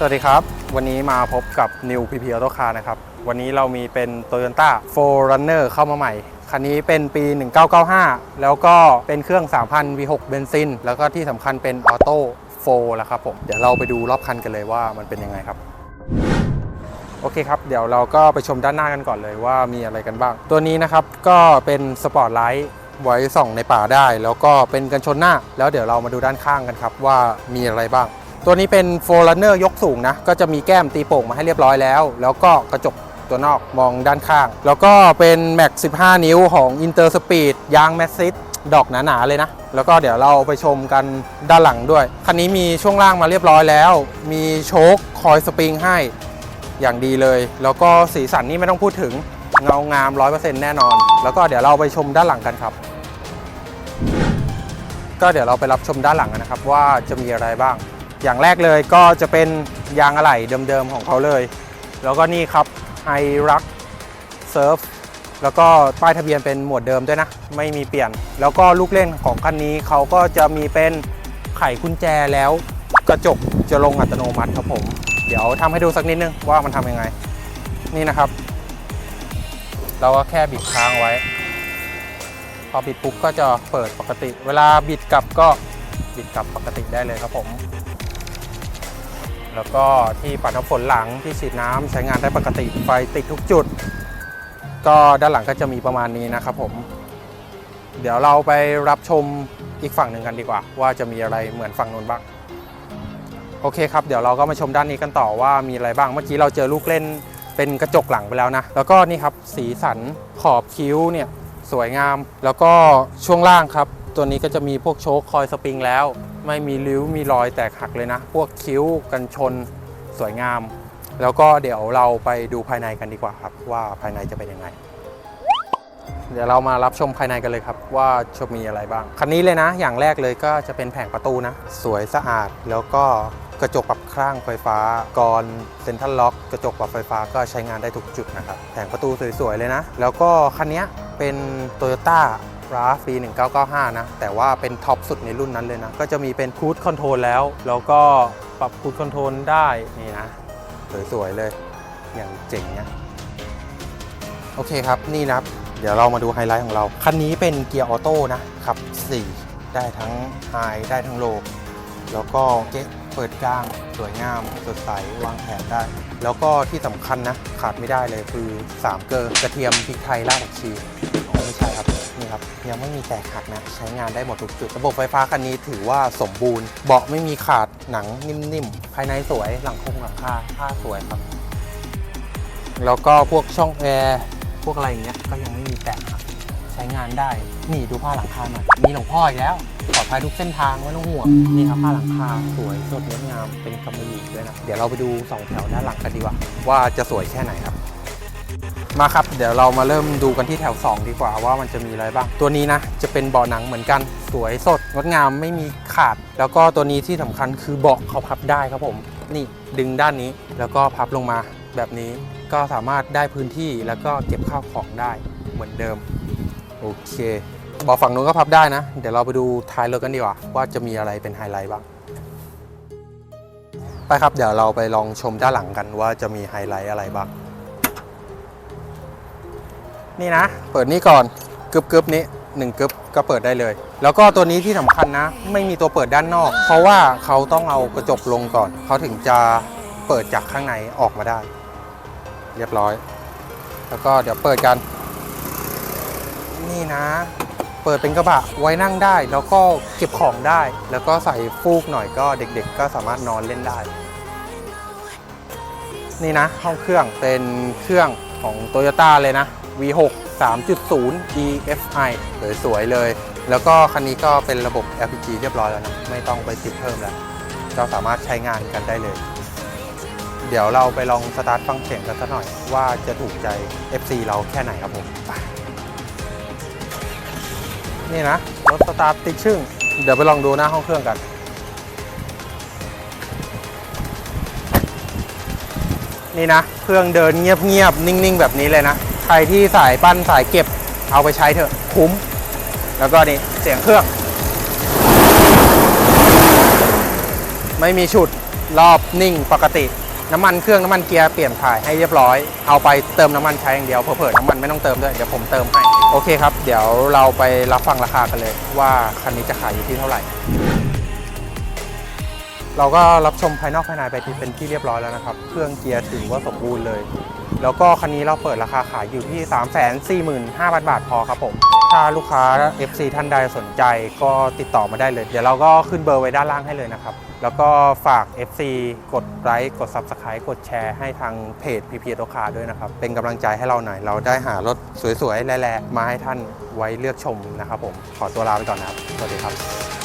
สวัสดีครับ วันนี้มาพบกับ New PP Auto Car นะครับ วันนี้เรามีเป็น Toyota 4Runner เข้ามาใหม่ คันนี้เป็นปี 1995 แล้วก็เป็นเครื่อง 3,000 V6 เบนซิน แล้วก็ที่สำคัญเป็นออโต้4แล้วครับผม เดี๋ยวเราไปดูรอบคันกันเลยว่ามันเป็นยังไงครับ โอเคครับ เดี๋ยวเราก็ไปชมด้านหน้ากันก่อนเลยว่ามีอะไรกันบ้าง ตัวนี้นะครับก็เป็นสปอร์ตไลท์ไว้ส่องในป่าได้ แล้วก็เป็นกันชนหน้า แล้วเดี๋ยวเรามาดูด้านข้างกันครับว่ามีอะไรบ้าง ตัวนี้เป็น f o r e r u n n e r ยกสูงนะ ก็จะมีแก้มตีโป่งมาให้เรียบร้อยแล้ว แล้วก็กระจกตัวนอกมองด้านข้าง แล้วก็เป็น Max 15 นิ้วของ Inter Speed ยาง m a s ซิสดอกหนา ๆ เลยนะ แล้วก็เดี๋ยวเราไปชมกันด้านหลังด้วย คันนี้มีช่วงล่างมาเรียบร้อยแล้ว มีโชคคอยสปริงให้อย่างดีเลย แล้วก็สีสันนี่ไม่ต้องพูดถึงเงางาม 100%แน่นอน แล้วก็เดี๋ยวเราไปชมด้านหลังกันครับ ก็เดี๋ยวเราไปรับชมด้านหลังกันนะครับ ว่าจะมีอะไรบ้าง อย่างแรกเลยก็จะเป็นยางอะไหล่เดิมๆของเขาเลย แล้วก็นี่ครับไอรักเซิร์ฟแล้วก็ป้ายทะเบียนเป็นหมวดเดิมด้วยนะ ไม่มีเปลี่ยน แล้วก็ลูกเล่นของคันนี้เขาก็จะมีเป็นไขกุญแจแล้ว กระจกจะลงอัตโนมัติครับผม เดี๋ยวทำให้ดูสักนิดนึงว่ามันทำยังไง นี่นะครับ เราก็แค่บิดค้างไว้ พอบิดปุ๊บก็จะเปิดปกติ เวลาบิดกลับก็บิดกลับปกติได้เลยครับผม แล้วก็ที่ปัดน้ำฝนหลังที่ฉีดน้ำใช้งานได้ปกติไฟติดทุกจุด ก็ด้านหลังก็จะมีประมาณนี้นะครับผม เดี๋ยวเราไปรับชมอีกฝั่งหนึ่งกันดีกว่า ว่าจะมีอะไรเหมือนฝั่งนู้นบ้างโอเคครับเดี๋ยวเราก็มาชมด้านนี้กันต่อว่ามีอะไรบ้างเมื่อกี้เราเจอลูกเล่นเป็นกระจกหลังไปแล้วนะ แล้วก็นี่ครับสีสันขอบคิ้วเนี่ยสวยงาม แล้วก็ช่วงล่างครับ ตัวนี้ก็จะมีพวกโชคคอยสปริงแล้ว ไม่มีริ้วมีรอยแตกหักเลยนะ พวกคิ้วกันชนสวยงาม แล้วก็เดี๋ยวเราไปดูภายในกันดีกว่าครับ ว่าภายในจะเป็นยังไง เดี๋ยวเรามารับชมภายในกันเลยครับ ว่าจะมีอะไรบ้าง คันนี้เลยนะ อย่างแรกเลยก็จะเป็นแผงประตูนะ สวยสะอาดแล้วก็กระจกปรับข้างไฟฟ้ากรเซ็นทรัลล็อก กระจกปรับไฟฟ้าก็ใช้งานได้ทุกจุดนะครับ แผงประตูสวยๆเลยนะ แล้วก็คันนี้เป็น Toyota r a v 1995 นะ แต่ว่าเป็นท็อปสุดในรุ่นนั้นเลยนะ ก็จะมีเป็นคู i คอนโทรลแล้ว แล้วก็ปรับคู i คอนโทรลได้ นี่นะ สวย ๆ เลย อย่างเจ๋งนะ โอเคครับ นี่นะเดี๋ยวเรามาดูไฮไลท์ของเรา คันนี้เป็นเกียร์ออโต้นะครับ 4 ได้ทั้งไฮได้ทั้งโล แล้วก็เก๊เปิดกลาง สวยงาม สดใส วางแผนได้ แล้วก็ที่สำคัญนะ ขาดไม่ได้เลยคือ 3 เกลอกระเทียมพริกไทยรากผักชี ยังไม่มีแตกหักนะ ใช้งานได้หมดทุกจุด ระบบไฟฟ้าคันนี้ถือว่าสมบูรณ์ เบาะไม่มีขาดหนังนิ่มๆ ภายในสวยหลังคงหลังคาผ้าสวยครับ แล้วก็พวกช่องแอร์พวกอะไรอย่างเงี้ยก็ยังไม่มีแตกครับใช้งานได้ นี่ดูผ้าหลังคาหน่อยมีหลวงพ่ออีกแล้วปลอดภัยทุกเส้นทางไม่ต้องห่วงนี่ครับผ้าหลังคาสวยสดงดงามเป็นกำมะหยี่ด้วยนะ เดี๋ยวเราไปดูสองแถวด้านหลังกันดีกว่าว่าจะสวยแค่ไหนครับ มาครับ เดี๋ยวเรามาเริ่มดูกันที่แถว 2 ดีกว่าว่ามันจะมีอะไรบ้าง ตัวนี้นะจะเป็นเบาะหนังเหมือนกันสวยสดงดงามไม่มีขาด แล้วก็ตัวนี้ที่สำคัญคือเบาะเขาพับได้ครับผม นี่ดึงด้านนี้แล้วก็พับลงมาแบบนี้ก็สามารถได้พื้นที่แล้วก็เก็บข้าวของได้เหมือนเดิมโอเคเบาะฝั่งนู้นก็พับได้นะ เดี๋ยวเราไปดูท้ายรถกันดีกว่า ว่าจะมีอะไรเป็นไฮไลท์บ้าง ไปครับ เดี๋ยวเราไปลองชมด้านหลังกันว่าจะมีไฮไลท์อะไรบ้าง นี่นะ เปิดนี่ก่อนกึบกึบนี้หนึ่งกึบก็เปิดได้เลย แล้วก็ตัวนี้ที่สำคัญนะ ไม่มีตัวเปิดด้านนอก เพราะว่าเขาต้องเอากระจกลงก่อน เขาถึงจะเปิดจากข้างในออกมาได้ เรียบร้อย แล้วก็เดี๋ยวเปิดกัน นี่นะ เปิดเป็นกระบะไว้นั่งได้ แล้วก็เก็บของได้ แล้วก็ใส่ฟูกหน่อยก็เด็ก ๆ ก็สามารถนอนเล่นได้ นี่นะ ห้องเครื่องเป็นเครื่องของ Toyota เลยนะ V6 3.0 EFI สวยๆเลย แล้วก็คันนี้ก็เป็นระบบ LPG เรียบร้อยแล้วนะ ไม่ต้องไปติดเพิ่มแล้วก็สามารถใช้งานกันได้เลย เดี๋ยวเราไปลองสตาร์ทฟังเสียงกันสักหน่อย ว่าจะถูกใจ FC เราแค่ไหนครับผมนี่นะ รถสตาร์ทติดชึ่ง เดี๋ยวไปลองดูหน้าห้องเครื่องกันนี่นะ เครื่องเดินเงียบๆ นิ่งๆ แบบนี้เลยนะ ใครที่สายปั้นสายเก็บเอาไปใช้เถอะคุ้ม แล้วก็นี่เสียงเครื่อง ไม่มีฉุดรอบนิ่งปกติ น้ำมันเครื่องน้ำมันเกียร์เปลี่ยนถ่ายให้เรียบร้อย เอาไปเติมน้ำมันใช้อย่างเดียวเผื่อๆน้ำมันไม่ต้องเติมด้วย เดี๋ยวผมเติมให้ โอเคครับ เดี๋ยวเราไปรับฟังราคากันเลย ว่าคันนี้จะขายอยู่ที่เท่าไหร่ เราก็รับชมภายนอกภายในไปที่เป็นที่เรียบร้อยแล้วนะครับ เครื่องเกียร์ถือว่าสมบูรณ์เลย แล้วก็คันนี้เราเปิดราคาขายอยู่ที่ 345,000 บาทพอครับผม ถ้าลูกค้า FC ท่านใดสนใจก็ติดต่อมาได้เลย เดี๋ยวเราก็ขึ้นเบอร์ไว้ด้านล่างให้เลยนะครับ แล้วก็ฝาก FC กดไลค์กด Subscribe กดแชร์ให้ทางเพจพีพีโตคาด้วยนะครับ เป็นกำลังใจให้เราหน่อย เราได้หารถสวยๆแร่ๆมาให้ท่านไว้เลือกชมนะครับผม ขอตัวลาไปก่อนนะครับ สวัสดีครับ